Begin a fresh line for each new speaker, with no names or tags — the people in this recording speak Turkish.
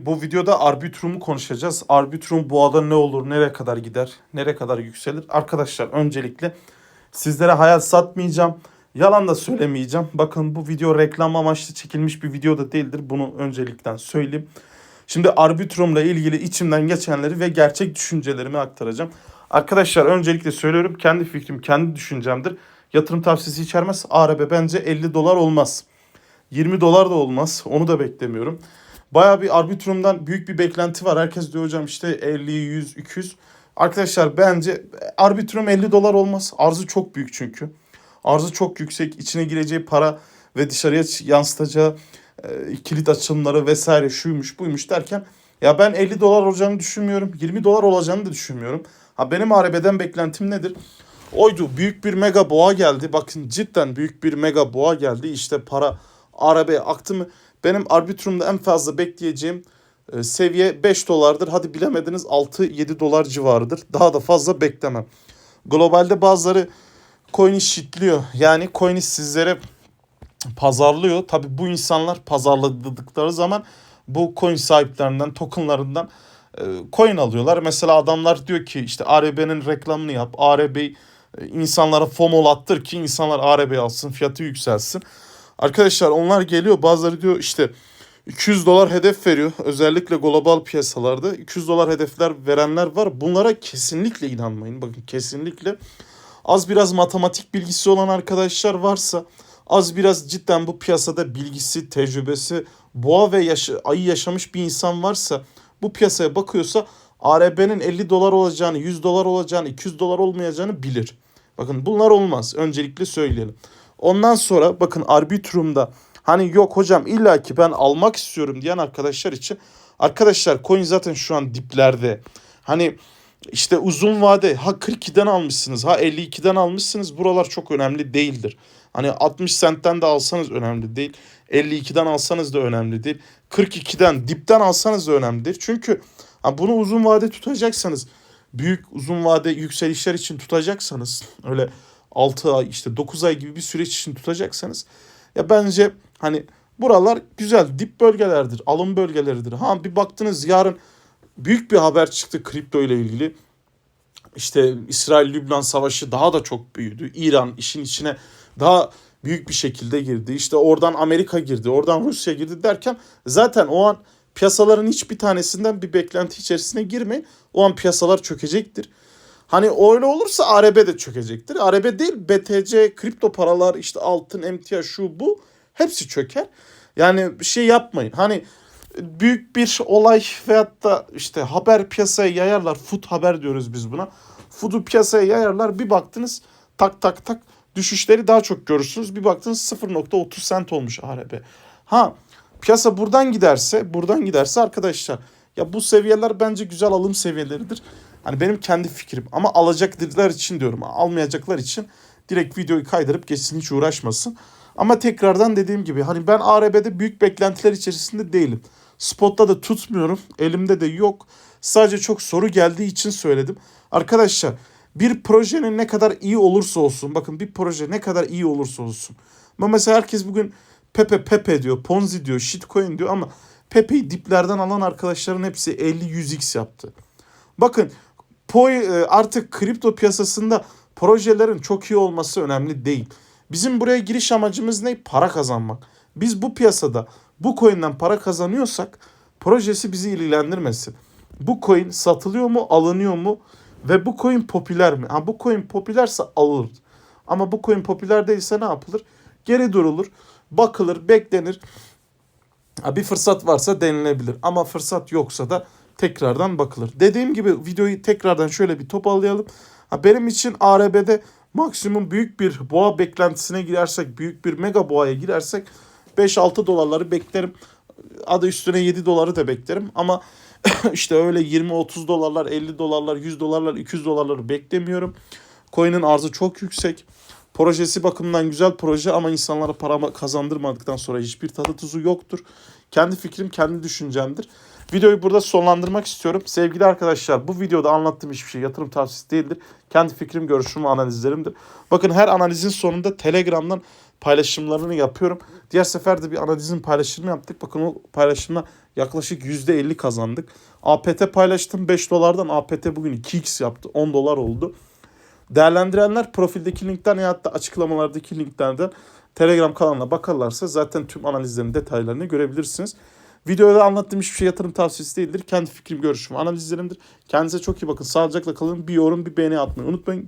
Bu videoda Arbitrum'u konuşacağız. Arbitrum boğada ne olur, nereye kadar gider, nereye kadar yükselir? Arkadaşlar öncelikle sizlere hayal satmayacağım. Yalan da söylemeyeceğim. Bakın bu video reklam amaçlı çekilmiş bir video da değildir. Bunu öncelikten söyleyeyim. Şimdi Arbitrum'la ilgili içimden geçenleri ve gerçek düşüncelerimi aktaracağım. Arkadaşlar öncelikle söylüyorum kendi fikrim, kendi düşüncemdir. Yatırım tavsiyesi içermez. ARB bence 50 dolar olmaz. 20 dolar da olmaz. Onu da beklemiyorum. Baya bir Arbitrum'dan büyük bir beklenti var. Herkes diyor hocam işte 50, 100, 200. Arkadaşlar bence Arbitrum 50 dolar olmaz. Arzı çok büyük çünkü. Arzı çok yüksek. İçine gireceği para ve dışarıya yansıtacağı e, kilit açılımları vesaire şuymuş buymuş derken ya ben 50 dolar olacağını düşünmüyorum. 20 dolar olacağını da düşünmüyorum. Ha benim ARB'den beklentim nedir? Oydu büyük bir mega boğa geldi. Bakın cidden büyük bir mega boğa geldi. İşte para arabaya aktı mı? Benim Arbitrum'da en fazla bekleyeceğim e, seviye 5 dolardır. Hadi bilemediniz 6-7 dolar civarıdır. Daha da fazla beklemem. Globalde bazıları coin'i shitliyor. Yani coin'i sizlere pazarlıyor. Tabi bu insanlar pazarladıkları zaman bu coin sahiplerinden, tokenlarından e, coin alıyorlar. Mesela adamlar diyor ki işte ARB'nin reklamını yap. ARB e, insanlara FOMO attır ki insanlar ARB alsın, fiyatı yükselsin. Arkadaşlar onlar geliyor bazıları diyor işte 200 dolar hedef veriyor. Özellikle global piyasalarda 200 dolar hedefler verenler var. Bunlara kesinlikle inanmayın. Bakın kesinlikle az biraz matematik bilgisi olan arkadaşlar varsa az biraz cidden bu piyasada bilgisi, tecrübesi, boğa ve yaşı, ayı yaşamış bir insan varsa bu piyasaya bakıyorsa ARB'nin 50 dolar olacağını, 100 dolar olacağını, 200 dolar olmayacağını bilir. Bakın bunlar olmaz. Öncelikle söyleyelim. Ondan sonra bakın Arbitrum'da hani yok hocam illa ki ben almak istiyorum diyen arkadaşlar için arkadaşlar coin zaten şu an diplerde. Hani işte uzun vade ha 42'den almışsınız ha 52'den almışsınız buralar çok önemli değildir. Hani 60 sentten de alsanız önemli değil. 52'den alsanız da önemli değil. 42'den dipten alsanız da önemli değil. Çünkü bunu uzun vade tutacaksanız büyük uzun vade yükselişler için tutacaksanız öyle 6 ay işte 9 ay gibi bir süreç için tutacaksanız ya bence hani buralar güzel dip bölgelerdir, alım bölgeleridir. Ha bir baktınız yarın büyük bir haber çıktı kripto ile ilgili. İşte İsrail-Lübnan savaşı daha da çok büyüdü. İran işin içine daha büyük bir şekilde girdi. İşte oradan Amerika girdi, oradan Rusya girdi derken zaten o an piyasaların hiçbir tanesinden bir beklenti içerisine girmeyin. O an piyasalar çökecektir. Hani öyle olursa ARB de çökecektir. ARB değil BTC, kripto paralar, işte altın, emtia şu bu hepsi çöker. Yani bir şey yapmayın. Hani büyük bir olay veyahut da işte haber piyasaya yayarlar. Food haber diyoruz biz buna. Food'u piyasaya yayarlar. Bir baktınız tak tak tak düşüşleri daha çok görürsünüz. Bir baktınız 0.30 sent olmuş ARB. Ha piyasa buradan giderse buradan giderse arkadaşlar ya bu seviyeler bence güzel alım seviyeleridir. Hani benim kendi fikrim ama alacaklar için diyorum. Almayacaklar için direkt videoyu kaydırıp geçsin hiç uğraşmasın. Ama tekrardan dediğim gibi hani ben ARB'de büyük beklentiler içerisinde değilim. Spot'ta da tutmuyorum. Elimde de yok. Sadece çok soru geldiği için söyledim. Arkadaşlar bir projenin ne kadar iyi olursa olsun bakın bir proje ne kadar iyi olursa olsun. Ama mesela herkes bugün Pepe Pepe diyor, Ponzi diyor, shitcoin diyor ama Pepe'yi diplerden alan arkadaşların hepsi 50-100x yaptı. Bakın Poi e, artık kripto piyasasında projelerin çok iyi olması önemli değil. Bizim buraya giriş amacımız ne? Para kazanmak. Biz bu piyasada bu coin'den para kazanıyorsak projesi bizi ilgilendirmesin. Bu coin satılıyor mu, alınıyor mu ve bu coin popüler mi? Ha bu coin popülerse alınır. Ama bu coin popüler değilse ne yapılır? Geri durulur, bakılır, beklenir. Ha, bir fırsat varsa denilebilir ama fırsat yoksa da tekrardan bakılır. Dediğim gibi videoyu tekrardan şöyle bir toparlayalım. Ha, benim için ARB'de maksimum büyük bir boğa beklentisine girersek, büyük bir mega boğaya girersek 5-6 dolarları beklerim. Adı üstüne 7 doları da beklerim ama işte öyle 20-30 dolarlar, 50 dolarlar, 100 dolarlar, 200 dolarları beklemiyorum. Coin'in arzı çok yüksek. Projesi bakımından güzel proje ama insanlara para kazandırmadıktan sonra hiçbir tadı tuzu yoktur. Kendi fikrim, kendi düşüncemdir. Videoyu burada sonlandırmak istiyorum. Sevgili arkadaşlar bu videoda anlattığım hiçbir şey yatırım tavsiyesi değildir. Kendi fikrim, görüşüm ve analizlerimdir. Bakın her analizin sonunda Telegram'dan paylaşımlarını yapıyorum. Diğer sefer de bir analizin paylaşımını yaptık. Bakın o paylaşımla yaklaşık %50 kazandık. APT paylaştım 5 dolardan APT bugün 2x yaptı 10 dolar oldu. Değerlendirenler profildeki linkten ya da açıklamalardaki linklerden Telegram kanalına bakarlarsa zaten tüm analizlerin detaylarını görebilirsiniz. Videoda anlattığım hiçbir şey yatırım tavsiyesi değildir. Kendi fikrim, görüşüm, analizlerimdir. Kendinize çok iyi bakın. Sağlıcakla kalın. Bir yorum, bir beğeni atmayı unutmayın.